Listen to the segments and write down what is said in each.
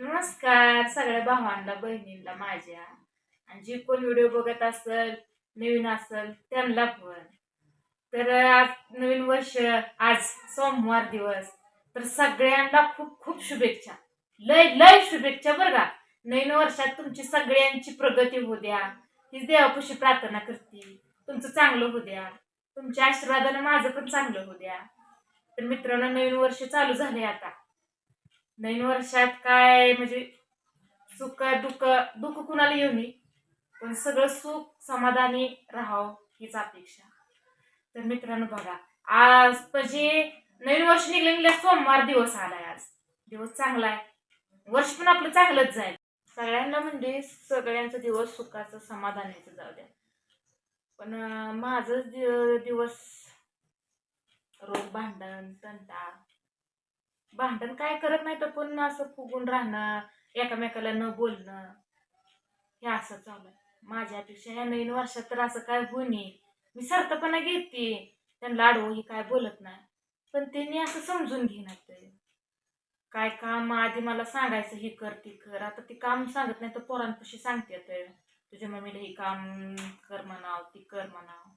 नमस्कार सगळ्या भावांना बहिणींना माझ्या. आणि जी कोण व्हिडिओ बघत असेल नवीन असेल त्यांना पण. तर आज नवीन वर्ष आज सोमवार दिवस. तर सगळ्यांना खूप खूप शुभेच्छा. लय लय शुभेच्छा बरं का. नवीन वर्षात तुमची सगळ्यांची प्रगती होऊ द्या. हीच देवापुशी प्रार्थना करते. तुमचं चांगलं होऊ द्या. तुमच्या आशीर्वादानं माझं पण चांगलं होऊ द्या. तर मित्रांनो नवीन वर्ष चालू झाले आता. नवीन वर्षात काय म्हणजे सुख दुःख दुःख कुणाला येऊ नये पण सगळं सुख समाधानी राहावं हीच अपेक्षा. तर मित्रांनो बघा आज म्हणजे नवीन वर्ष निघले निघल्या सोमवार दिवस आलाय आज. दिवस चांगला आहे. वर्ष पण आपलं चांगलंच जाईल. सगळ्यांना म्हणजे सगळ्यांचा दिवस सुखाचं समाधानाचं जाऊ द्या. पण माझं माझंच दिवस रोज भांडण तंटा भांडण काय करत नाही तर पण असं फुगून राहणं एकामेकाला न बोलणं हे असं चालू आहे. माझ्यापेक्षा ह्या नवीन वर्षात तर असं काय होऊ मी सरतपणा घेते. त्यांना अडवू ही काय बोलत नाही. पण त्यांनी असं समजून घेणार काय काम आधी मला सांगायचं हे कर ती कर. आता ती काम सांगत नाही तर पोरांपाशी सांगते तर तुझ्या मम्मीला हे काम कर म्हणाव ती कर म्हणाव.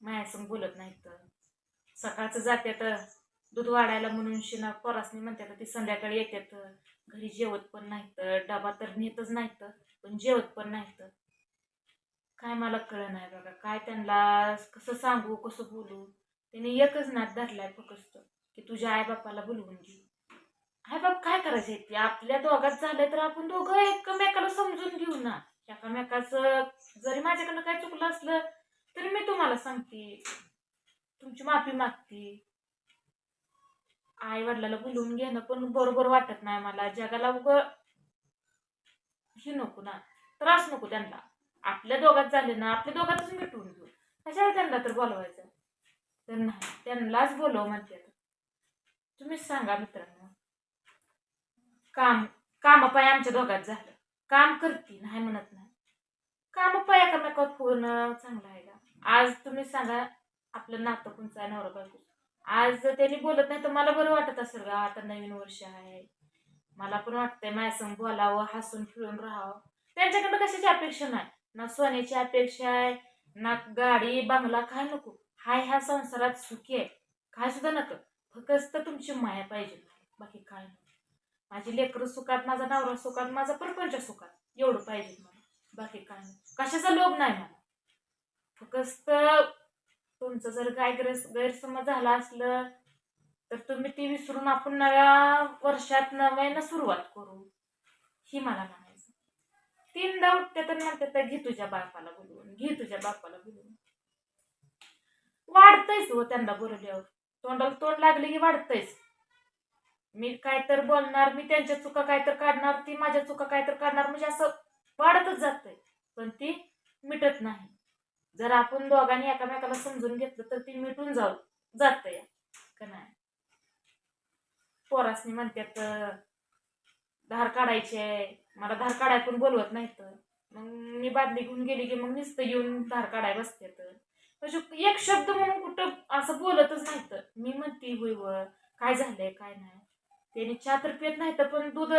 माझ्यासंग बोलत नाही तर. सकाळचं जाते तर दूध वाढायला म्हणून शिना पोरासनी म्हणतात ती संध्याकाळी येतात. घरी जेवत पण नाहीत. डबा तर नेतच नाहीत पण जेवत पण नाहीत. काय मला कळ नाही बघा. काय त्यांना कसं सांगू कसं बोलू? त्याने एकच नाद धरलाय फक्त की तुझ्या आईबापाला बोलवून घे. आईबाप काय करायचे? ते आपल्या दोघात झालं तर आपण दोघं एकमेकाला समजून घेऊ ना. एकामेकाचं जरी माझ्याकडनं काय चुकलं असलं तरी मी तुम्हाला सांगते. तुमची माफी मागते. आई वडिलाला बोलून घेणं पण बरोबर वाटत नाही मला जगाला उग हे नको ना. त्रास नको त्यांना. आपल्या दोघात झाले ना आपल्या दोघातच मिटवून घेऊ. कशाला त्यांना तर बोलवायचं? तर नाही त्यांनाच बोलव म्हणते तुम्हीच सांगा मित्रांनो. काम कामापाय आमच्या दोघात झालं. काम करते नाही म्हणत नाही. कामापाय एकामेकात पूर्ण चांगलं आहे का? आज तुम्ही सांगा आपलं नातं कोणचं आहे नवरा बायको आज त्यांनी बोलत नाही तर मला बरं वाटत असेल का आता नवीन वर्ष आहे. मला पण वाटतंय माझ्यासंग बोलावं हसून खेळून राहावं. त्यांच्याकडनं कशाची अपेक्षा नाही? ना सोन्याची अपेक्षा आहे ना गाडी बंगला काय नको. हाय ह्या संसारात सुखी आहे. काय सुद्धा नको. फक्त तुमची माया पाहिजे. बाकी काय नको माझी लेकरं सुखात माझा नवरा सुखात माझा प्रपंच सुखात. एवढं पाहिजे मला. बाकी काय नाही. कशाचा लोभ नाही मला. फक्त तुमचं जर काय गैरसमज झाला असलं तर तुम्ही ती विसरून आपण नव्या वर्षात नव्यानं सुरुवात करू ही मला म्हणायचं. तीनदा उठते तर म्हणते तर घे तुझ्या बापाला बोलवून घे तुझ्या बापाला बोलवून. वाढतंयच हो त्यांना बोलल्यावर तोंडाला तोंड लागले की वाढतंयच. मी काय तर बोलणार मी त्यांच्या चुका काय तर काढणार ती माझ्या चुका काय तर काढणार म्हणजे असं वाढतच जातंय. पण ती मिटत नाही. जर आपण दोघांनी एकामेकाला समजून घेतलं तर ती मिटून जाऊ जात या का नाही? पोरासनी म्हणतात धार काढायचे मला धार काढाय पण बोलवत नाहीत. मग मी बादली घेऊन गेली की मग नुसतं येऊन धार काढाय बसतात म्हणजे एक शब्द म्हणून कुठं असं बोलतच नाहीत. मी म्हणते होय व काय झालंय काय नाही? त्याने चहा तर पित नाही तर पण दूध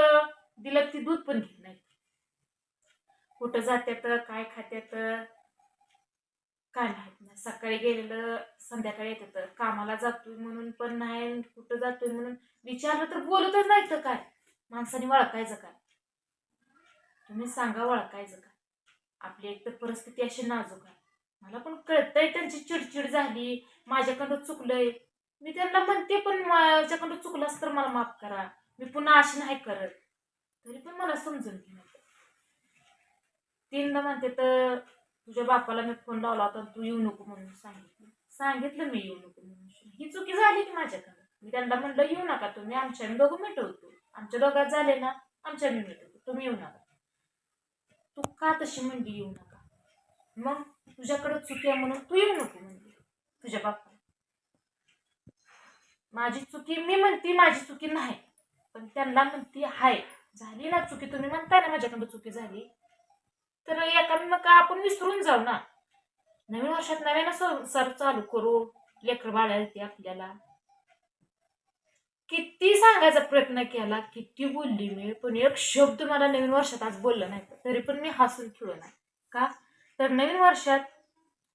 दिलं ती दूध पण घेत नाही कुठं जात्यात काय खात्यात? काय माहीत नाही. सकाळी गेलेलं संध्याकाळी येतात कामाला जातोय म्हणून पण नाही कुठं जातोय म्हणून विचारलं तर बोलतच नाही तर काय? माणसाने वळखायचं काय? तुम्ही सांगा वळखायचं काय? आपली एक तर परिस्थिती अशी नाजूक आहे. मला पण कळतंय त्यांची चिडचिड झाली माझ्याकडं चुकलंय. मी त्यांना म्हणते पण माझ्याकडं चुकलास तर मला माफ करा. मी पुन्हा अशी नाही करत. तरी पण मला समजून घेणार तीनदा म्हणते तर तुझ्या बापाला मी फोन लावला होता तू येऊ नको म्हणून सांगितलं. सांगितलं मी येऊ नको म्हणून. ही चुकी झाली की माझ्याकडं. मी त्यांना म्हणलं येऊ नका तुम्ही आमच्या मी दोघं मिटवतो. आमच्या दोघात झाले ना आमच्या मी मिटवतो. तुम्ही येऊ नका. तू का तशी म्हणली येऊ नका? मग तुझ्याकडं चुकी आहे म्हणून तू येऊ नको म्हणली तुझ्या बापाला. माझी चुकी मी म्हणते माझी चुकी नाही पण त्यांना म्हणते हाय झाली ना चुकी तुम्ही म्हणताय ना माझ्याकडं चुकी झाली तर एकामेका आपण विसरून जाऊ ना. नवीन वर्षात नव्यानं संसार चालू करू. लेकर बाळा येते आपल्याला. किती सांगायचा प्रयत्न केला किती बोलली मी पण एक शब्द मला नवीन वर्षात आज बोललं नाही. तरी पण मी हसून खेळू नाही का? तर नवीन वर्षात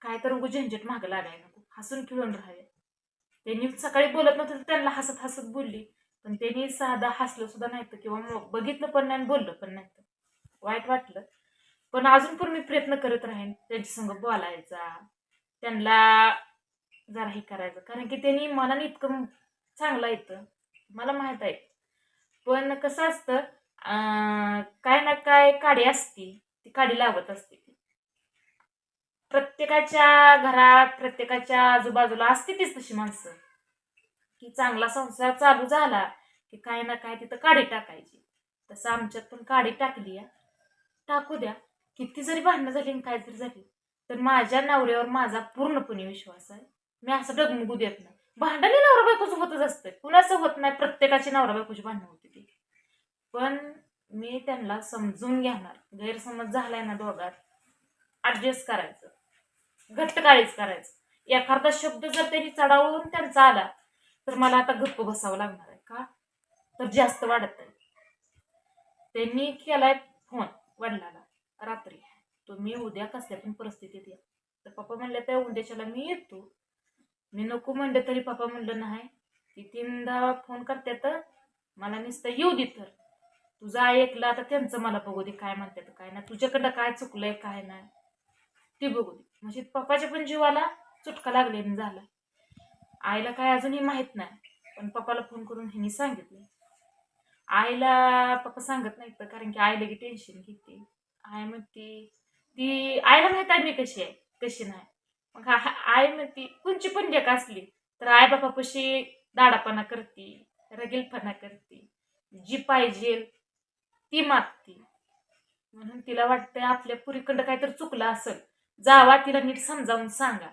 काय तर उगू झंझट मागं लागाय नको. हसून खेळून राहावे. त्यांनी सकाळी बोलत नव्हतं तर त्यांना हसत हसत बोलली. पण त्यांनी साधा हसलं सुद्धा नाही तर किंवा मग बघितलं पण नाही बोललं पण नाही तर वाईट वाटलं. पण अजून पण मी प्रयत्न करत राहीन त्यांच्यासंग बोलायचा. त्यांना जरा हे करायचं. कारण की त्यांनी मनाने इतकं चांगलं येतं मला माहीत आहे. पण कसं असतं काय ना काय काडी असती ती काडी लावत असते प्रत्येकाच्या घरात प्रत्येकाच्या आजूबाजूला असते तीच तशी माणसं. की चांगला संसार चालू झाला की काय ना काय तिथं काडी टाकायची. तसं आमच्यात पण काडी टाकली आहे. टाकू द्या. किती जरी भांडणं झाली आणि काय जरी झाली तर माझ्या नवऱ्यावर माझा पूर्णपणे विश्वास आहे. मी असं डगमगू देत नाही. भांडणही नवरा बायकोचं होतच असतं. कुणाचं होत नाही प्रत्येकाची नवरा बायकोची भांडणं होती ती. पण मी त्यांना समजून घेणार. गैरसमज झालाय ना दोघात. ॲडजस्ट करायचं. घट्ट काळीच करायचं. एखादा शब्द जर त्यांनी चढावून त्यांचा आला तर मला आता गप्प बसावं लागणार आहे का? तर जास्त वाढत आहे त्यांनी केलाय फोन वडिलांना. तुम्ही उद्या कसल्या पण परिस्थितीत या. तर पप्पा म्हणले त्या उद्याच्याला मी येतो. मी नको म्हणलं तरी पप्पा म्हणलं नाही ती तीनदा फोन करते तर मला नुसतं येऊ दे तर. तुझं ऐकलं आता त्यांचं मला बघू दे काय म्हणतात काय नाही. तुझ्याकडं काय चुकलंय काय नाही ते बघू दे. म्हणजे पप्पाच्या पण जीवाला चुटका लागले झाला. आईला काय अजूनही माहीत नाही पण पप्पाला फोन करून ह्यांनी सांगितलं. आईला पप्पा सांगत नाहीत तर कारण की आईला की टेन्शन घेते. आई म्हणते ती आईला माहीत आहे मी कशी आहे? कशी नाही? मग आई ती कोणची पण लेक असली तर आई बापापाशी दाडापणा करते रगीलपणा करते जी पाहिजे ती मागते म्हणून तिला वाटतंय आपल्या पुरीकडं काहीतरी चुकलं असेल. जावा तिला नीट समजावून सांगा.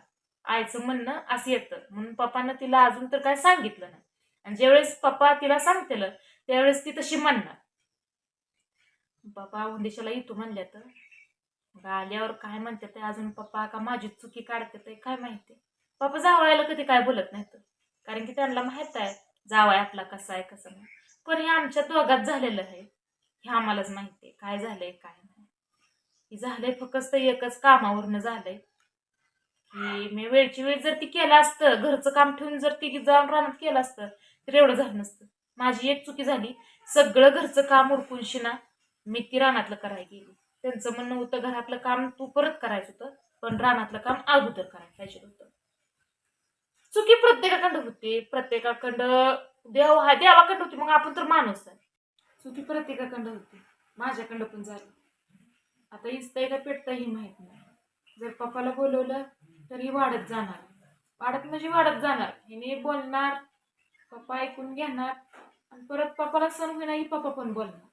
आईचं म्हणणं असं येतं. म्हणून पप्पानं तिला अजून तर काय सांगितलं नाही. आणि ज्यावेळेस पप्पा तिला सांगतेलं त्यावेळेस ती तशी म्हणणार. पप्पा उंदेशाला इथू म्हणल्या तर मग आल्यावर काय म्हणते ते अजून पप्पा का माझी चुकी काढते ते काय माहिती? पप्पा जावायला कधी काय बोलत नाहीत. कारण की त्यांना माहीत आहे जावाय आपला कसा आहे कसं नाही. पण हे आमच्या दोघात झालेलं आहे. हे आम्हालाच माहिती आहे काय झालंय काय नाही. हे झालंय फक्त एकच कामावरनं झालंय. की मी वेळची वेळ जर ती केलं असतं घरचं काम ठेवून जर ती जाऊन रानात केलं असतं तर एवढं झालं नसतं. माझी एक चुकी झाली सगळं घरचं काम उरकून शिना मी ती रानातलं करायला गेली. त्यांचं म्हणणं होतं घरातलं काम तू परत करायचं होतं पण रानातलं काम अगोदर करायला पाहिजे होतं. चुकी प्रत्येकाकडं होते. प्रत्येकाकडं देव हा देवाकडं होती मग आपण तर माणूस आहे. चुकी प्रत्येकाकडं होती. माझ्याकडं पण झाली. आता इजतंय का पेटतंय ही माहीत नाही. जर पप्पाला बोलवलं तरी वाढत जाणार. वाढत म्हणजे वाढत जाणार. हिने बोलणार पप्पा ऐकून घेणार आणि परत पप्पाला सण होईना ही पप्पा पण बोलणार.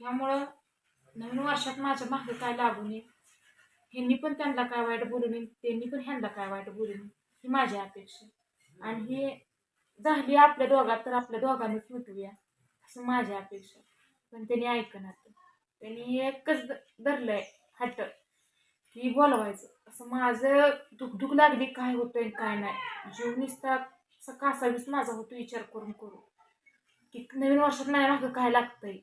त्यामुळं नवीन वर्षात माझ्या मागे काय लागू नये ह्यांनी पण त्यांना काय वाईट बोलू नये त्यांनी पण ह्यांना काय वाईट बोलू नये ही माझी अपेक्षा आणि हे झाली आपल्या दोघात तर आपल्या दोघांनीच मिटूया असं माझी अपेक्षा पण त्यांनी ऐकणार त्यांनी एकच धरलंय हट की बोलवायचं. असं माझं दुखदुख लागली काय होतंय काय नाही. जीव निसता असं कासावीस माझा होतो विचार करून करू की नवीन वर्षात नाही मागं काय लागतंय?